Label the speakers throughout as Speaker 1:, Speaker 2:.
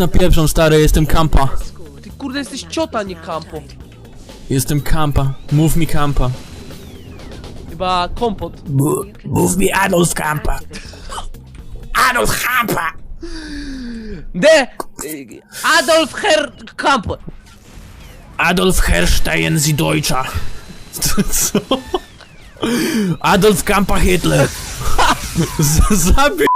Speaker 1: napieprzam, stary, jestem kampa.
Speaker 2: Ty kurde jesteś ciota, nie kampo.
Speaker 1: Jestem kampa. Mów mi kampa.
Speaker 2: Chyba kompot.
Speaker 1: Mów mi Adolf Kampa. Adolf Kampa!
Speaker 2: De! Adolf Herr Kampo.
Speaker 1: Adolf Herstein z Deutscha. Co? Adolf Kampa Hitler. Z- Zabił.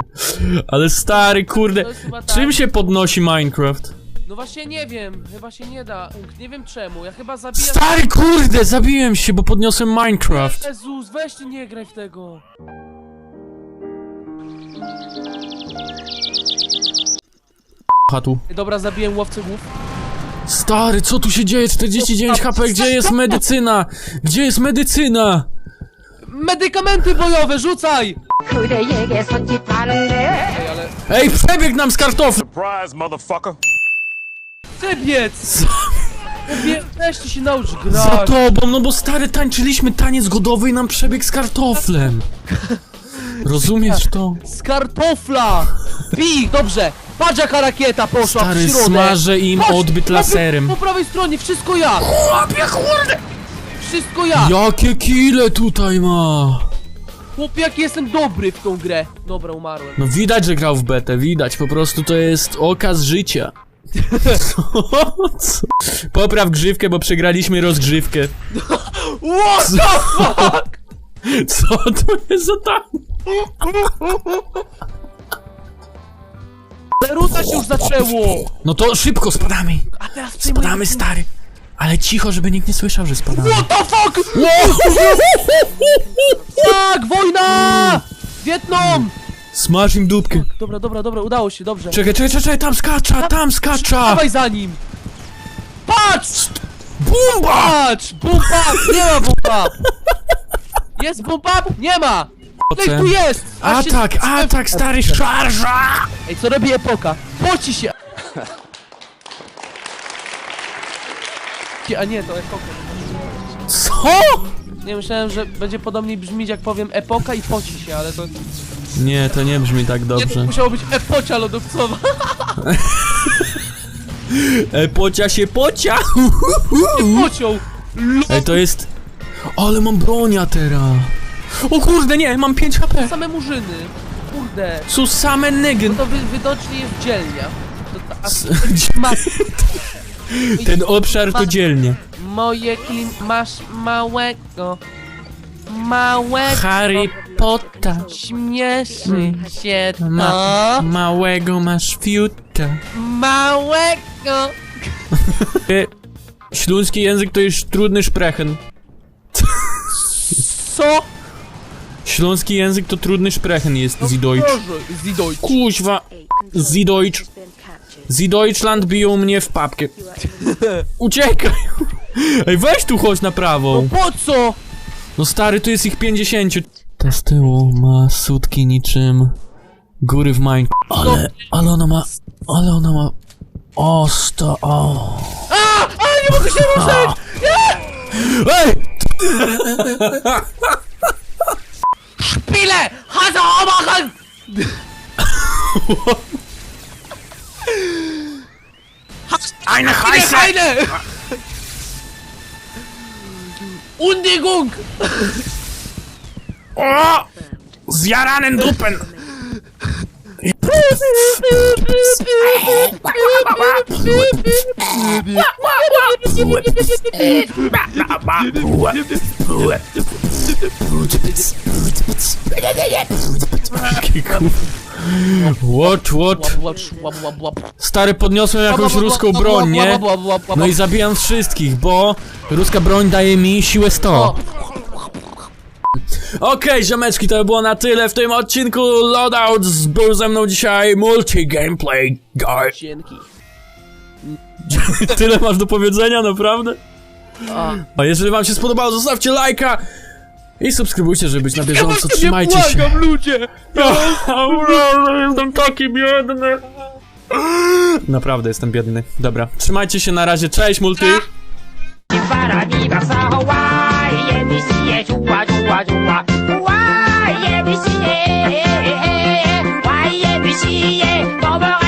Speaker 1: Ale stary, kurde.
Speaker 2: To jest chyba tak.
Speaker 1: Czym się podnosi Minecraft?
Speaker 2: No właśnie nie wiem, chyba się nie da. Nie wiem czemu, ja chyba zabijam...
Speaker 1: Stary, kurde, zabiłem się, bo podniosłem Minecraft.
Speaker 2: Jezus, weź ty nie graj w tego.
Speaker 1: Chatu.
Speaker 2: Dobra, zabiłem łowcę głów.
Speaker 1: Stary, co tu się dzieje? 49 HP, gdzie jest medycyna? Gdzie jest medycyna?
Speaker 2: Medykamenty bojowe, rzucaj!
Speaker 3: 그대에게 손짓하는데
Speaker 2: Ej, ale...
Speaker 1: Ej, przebieg nam z kartofli!
Speaker 4: Surprise, motherfucker.
Speaker 2: Cebiec! Obie- Weź ty się naucz
Speaker 1: Za
Speaker 2: grać.
Speaker 1: tobą, no bo stary, tańczyliśmy taniec godowy i nam przebieg z kartoflem. Rozumiesz to?
Speaker 2: Z kartofla! Bij, dobrze! Patrz jaka rakieta poszła
Speaker 1: Stary,
Speaker 2: w środek.
Speaker 1: smażę im
Speaker 2: Patrz,
Speaker 1: odbyt
Speaker 2: po-
Speaker 1: laserem.
Speaker 2: Po prawej stronie, wszystko ja!
Speaker 1: Chłopie, kurde!
Speaker 2: Wszystko ja!
Speaker 1: Jakie kile tutaj ma?
Speaker 2: Chłop, jak jestem dobry w tą grę. Dobra, umarłem.
Speaker 1: No widać, że grał w betę, widać, po prostu to jest okaz życia. Co? Popraw grzywkę, bo przegraliśmy rozgrzewkę.
Speaker 2: What the fuck?
Speaker 1: Co to jest za tam?
Speaker 2: Ruta się już zaczęło!
Speaker 1: No to szybko spadamy.
Speaker 2: A teraz.
Speaker 1: Spadamy, stary. Ale cicho, żeby nikt nie słyszał, że spadamy.
Speaker 2: What the fuck? Tak, wojna! Wietnam!
Speaker 1: Smaż im dupkę.
Speaker 2: Dobra, dobra, dobra, udało się, dobrze.
Speaker 1: Czekaj, czekaj, czekaj, tam skacza, tam skacza!
Speaker 2: Dawaj za nim! Patrz!
Speaker 1: Bumba!
Speaker 2: Patrz! Boom! Nie ma boom! Jest boom? Nie ma! Ej, tu jest! Się-
Speaker 1: Atak, atak, stary, szarża!
Speaker 2: Ej, co robi epoka? Poci się! A nie, to epoka.
Speaker 1: Co?
Speaker 2: Nie, myślałem, że będzie podobnie brzmieć jak powiem epoka i poci się, ale to...
Speaker 1: Nie, to nie brzmi tak
Speaker 2: Nie, to
Speaker 1: dobrze.
Speaker 2: musiało być epocia lodowcowa.
Speaker 1: E, pocia się pocia!
Speaker 2: Pociął!
Speaker 1: Ej, to jest... Ale mam bronia teraz. O kurde, nie, mam 5 HP.
Speaker 2: Same murzyny. Kurde.
Speaker 1: Są same negy.
Speaker 2: No to wy, widocznie jest dzielnia. To ta, a,
Speaker 1: S-
Speaker 2: ma,
Speaker 1: Ten obszar to dzielnie.
Speaker 2: moje klim... Masz małego... Małego...
Speaker 1: Harry Potter.
Speaker 2: Śmieszy się to...
Speaker 1: Ma małego masz fiuta.
Speaker 2: Małego...
Speaker 1: E, Śląski język to jest trudny szprechen.
Speaker 2: Co?
Speaker 1: Śląski język to trudny szprechen jest,
Speaker 2: No
Speaker 1: Sie Deutsch.
Speaker 2: Proszę, Sie Deutsch.
Speaker 1: Kuźwa, Sie Deutsch. Sie Deutschland biją mnie w papkę. Uciekaj! Ej, weź tu chodź na prawo.
Speaker 2: No po co?
Speaker 1: No stary, tu jest ich 50. Ta z tyłu ma sutki niczym góry w Minecraft. Ale, ale ona ma, ale ona ma... O, sto, o.
Speaker 2: A! A! Nie mogę się ruszać!
Speaker 1: Ej!
Speaker 2: Spiele! Hasse Oberen!
Speaker 1: Eine
Speaker 2: Reise! Eine! Undigung!
Speaker 1: Oh! Siaranen Duppen! What, what? Stary, podniosłem jakąś ruską broń, nie? No i zabijam wszystkich, bo ruska broń daje mi siłę 100. Okej, ziomeczki, to by było na tyle w tym odcinku Loadouts. Był ze mną dzisiaj multi-gameplay guy.
Speaker 2: Dzięki.
Speaker 1: Tyle masz do powiedzenia, naprawdę?
Speaker 2: A
Speaker 1: jeżeli wam się spodobało, zostawcie lajka i subskrybujcie, żeby być na bieżąco, trzymajcie się.
Speaker 2: błagam, ludzie!
Speaker 1: Jestem taki biedny. Naprawdę jestem biedny. Dobra, trzymajcie się na razie, cześć multi!
Speaker 3: 你发啦你个撒哈哇，耶米西耶就哇就哇就哇，哇耶米西耶，哇耶米西耶，我们。